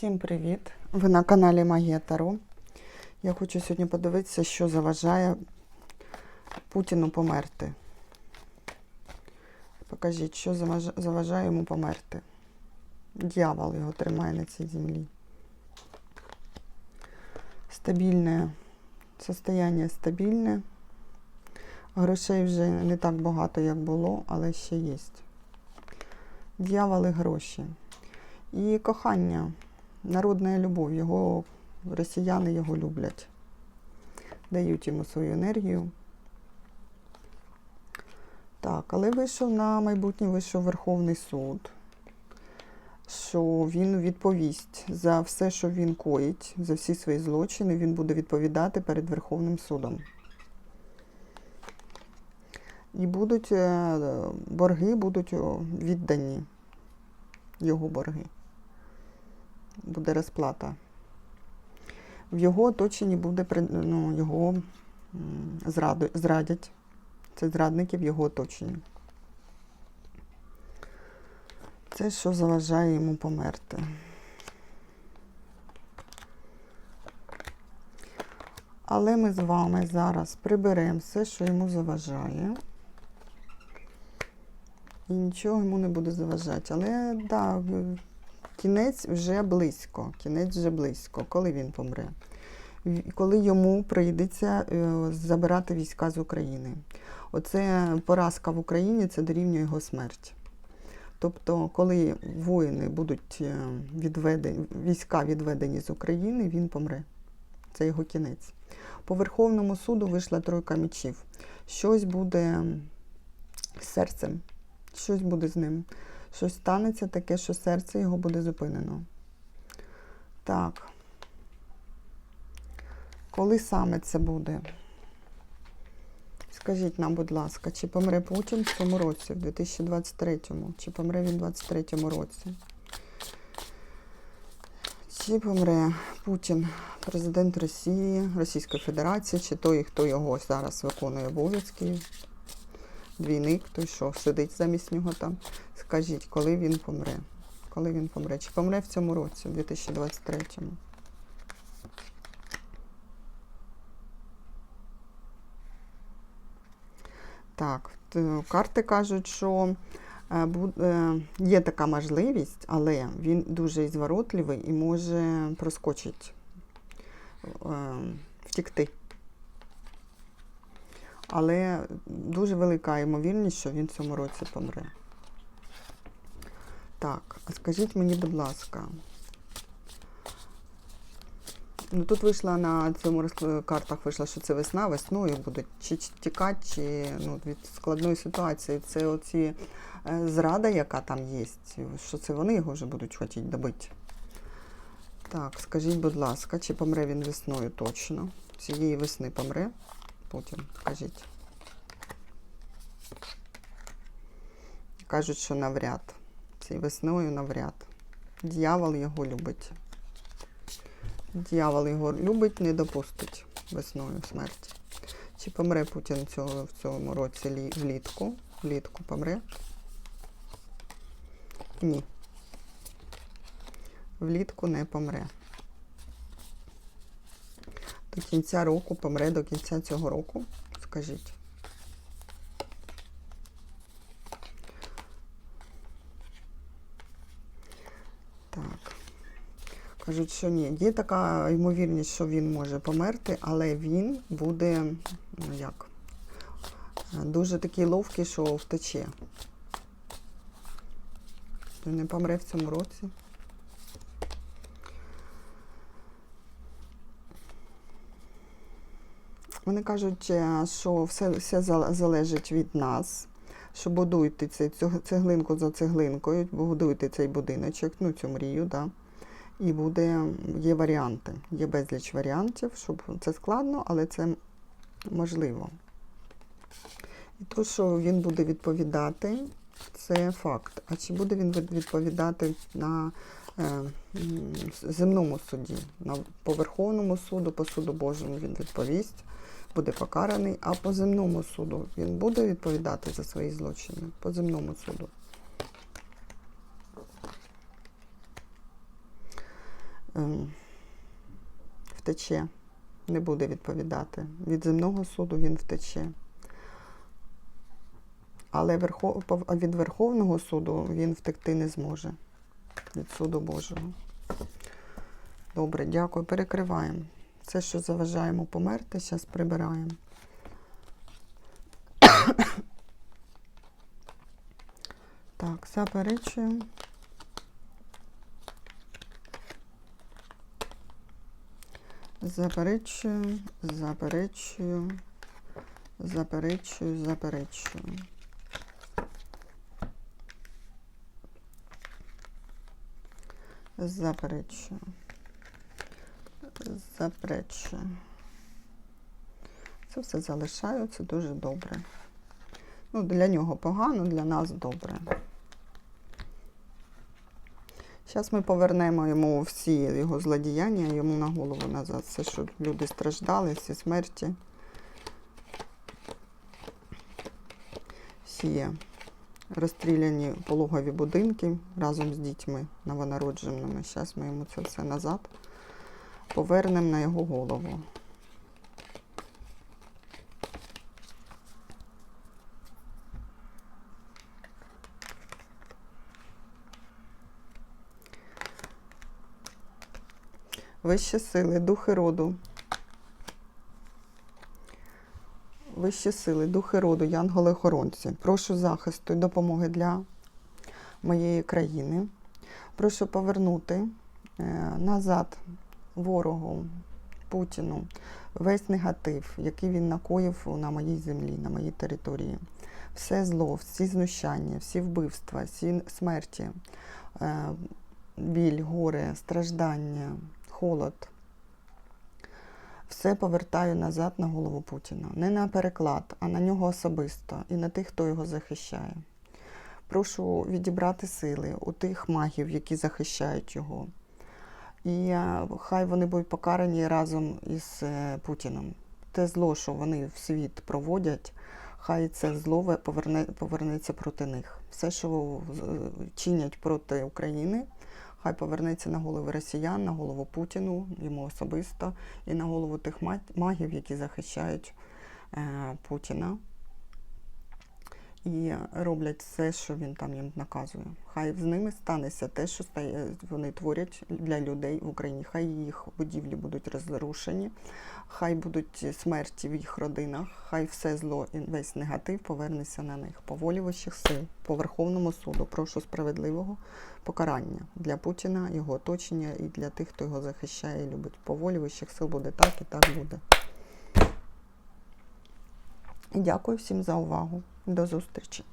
Всім привіт! Ви на каналі Магія Таро. Я хочу сьогодні подивитися, що заважає Путіну померти. Покажіть, що заважає йому померти. Дьявол його тримає на цій землі. Стабільне состояние стабільне. Грошей вже не так багато, як було, але ще є. Дьявол і гроші. І кохання, народна любов, його росіяни його люблять, дають йому свою енергію. Так, але вийшов на майбутнє вийшов Верховний суд, що він відповість за все, що він коїть, за всі свої злочини, він буде відповідати перед Верховним судом. І будуть е, борги будуть віддані, його борги буде розплата. В його оточенні буде ну, його зрадять. Це зрадники в його оточенні. Це що заважає йому померти. Але ми з вами зараз приберемо все, що йому заважає. І нічого йому не буде заважати. Але так, да, кінець вже близько. Кінець вже близько, коли він помре. Коли йому прийдеться е, забирати війська з України. Оце поразка в Україні це дорівнює його смерть. Тобто, коли воїни будуть е, відведені, війська відведені з України, він помре. Це його кінець. По Верховному суду вийшла тройка мечів. Щось буде з серцем, щось буде з ним. Щось станеться таке, що серце його буде зупинено. Так. Коли саме це буде? Скажіть нам, будь ласка, чи помре Путін в цьому році, в 2023-му, чи помре він в 2023 році? Чи помре Путін, президент Росії, Російської Федерації, чи той, хто його зараз виконує обов'язки? Двійник, той, що сидить замість нього там. Скажіть, коли він помре? Коли він помре? Чи помре в цьому році, в 2023-му? Так, карти кажуть, що е, е, є така можливість, але він дуже зворотливий і може проскочити, е, втікти. Але дуже велика ймовірність, що він в цьому році помре. Так, а скажіть мені, будь ласка. Ну, тут вийшла на цьому картах вийшло, що це весна, весною будуть чи тікати, чи ну, від складної ситуації. Це оці е, зрада, яка там є, що це вони його вже будуть хотіти добити. Так, скажіть, будь ласка, чи помре він весною точно? Цієї весни помре Путін, скажіть. Кажуть, що навряд. Цією весною навряд. Дьявол його любить. Дьявол його любить, не допустить весною смерті. Чи помре Путін цього, в цьому році лі- влітку? Влітку помре? Ні. Влітку не помре. До кінця року помре до кінця цього року. Скажіть. Кажуть, що ні. Є така ймовірність, що він може померти, але він буде, ну як, дуже такий ловкий, що втече. Не помре в цьому році. Вони кажуть, е, що все, все залежить від нас. Що будуйте цей, цеглинку за цеглинкою, будуйте цей будиночок, ну цю мрію, да. І буде, є варіанти, є безліч варіантів, щоб це складно, але це можливо. І то, що він буде відповідати, це факт. А чи буде він відповідати на е, земному суді, на по Верховному суду, по суду Божому він відповість, буде покараний, а по земному суду він буде відповідати за свої злочини по земному суду. ем, втече, не буде відповідати. Від земного суду він втече. Але від Верховного суду він втекти не зможе. Від суду Божого. Добре, дякую. Перекриваємо. Все, що заважає йому померти, зараз прибираємо. Так, заперечую. Заперечую, заперечую, заперечую, заперечую. Заперечую. Заперечую. Це все залишаю, це дуже добре. Ну, для нього погано, для нас добре. Зараз ми повернемо йому всі його злодіяння, йому на голову назад. Все, що люди страждали, всі смерті. Всі розстріляні пологові будинки разом з дітьми новонародженими. Зараз ми йому це все назад повернемо на його голову. Вищі сили, духи роду. Вищі сили, духи роду, янголи-охоронці. Прошу захисту і допомоги для моєї країни. Прошу повернути е, назад ворогу Путіну весь негатив, який він накоїв на моїй землі, на моїй території. Все зло, всі знущання, всі вбивства, всі смерті, е, біль, горе, страждання, холод. Все повертаю назад на голову Путіна. Не на переклад, а на нього особисто і на тих, хто його захищає. Прошу відібрати сили у тих магів, які захищають його. І е, хай вони будуть покарані разом із е, Путіним. Те зло, що вони в світ проводять, хай це зло поверне, повернеться проти них. Все, що е, чинять проти України, хай повернеться на голови росіян, на голову Путіну, йому особисто, і на голову тих магів, які захищають Путіна. І роблять все, що він там їм наказує. Хай з ними станеться те, що стає, вони творять для людей в Україні. Хай їх будівлі будуть розрушені, хай будуть смерті в їх родинах, хай все зло і весь негатив повернеться на них. По сил, по Верховному суду. Прошу справедливого покарання для Путіна, його оточення і для тих, хто його захищає і любить. По сил буде так і так буде. Дякую всім за увагу. До зустрічі.